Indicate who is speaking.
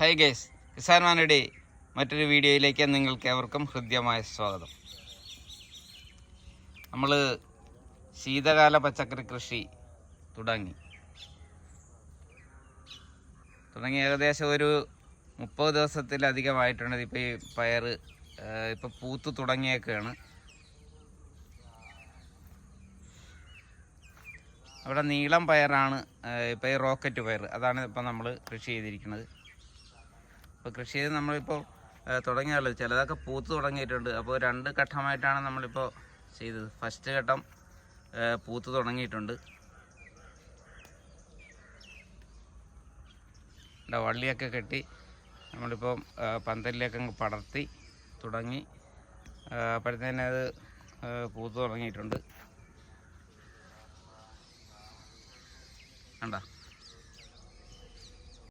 Speaker 1: High guys Kisan മാനയുടെ മറ്റൊരു വീഡിയോയിലേക്ക് നിങ്ങൾക്ക് ഏവർക്കും ഹൃദ്യമായ സ്വാഗതം. നമ്മൾ ശീതകാല പച്ചക്കറി കൃഷി തുടങ്ങി. തുടങ്ങി ഏകദേശം ഒരു മുപ്പത് ദിവസത്തിലധികമായിട്ടുണ്ട്. ഇപ്പോൾ ഈ പയർ ഇപ്പോൾ പൂത്ത് തുടങ്ങിയേക്കാണ്. അവിടെ നീളം പയറാണ് ഇപ്പോൾ ഈ റോക്കറ്റ് പയർ. അതാണ് ഇപ്പോൾ നമ്മൾ കൃഷി ചെയ്തിരിക്കുന്നത്. ഇപ്പോൾ കൃഷി ചെയ്ത് നമ്മളിപ്പോൾ തുടങ്ങിയുള്ളത് ചിലതൊക്കെ പൂത്ത് തുടങ്ങിയിട്ടുണ്ട്. അപ്പോൾ രണ്ട് ഘട്ടമായിട്ടാണ് നമ്മളിപ്പോൾ ചെയ്തത്. ഫസ്റ്റ് ഘട്ടം പൂത്ത് തുടങ്ങിയിട്ടുണ്ട്. വള്ളിയൊക്കെ കെട്ടി നമ്മളിപ്പോൾ പന്തലിലേക്ക് അങ്ങ് പടർത്തി തുടങ്ങി. അപ്പോഴത്തേന് അത് പൂത്ത് തുടങ്ങിയിട്ടുണ്ട്. കണ്ട?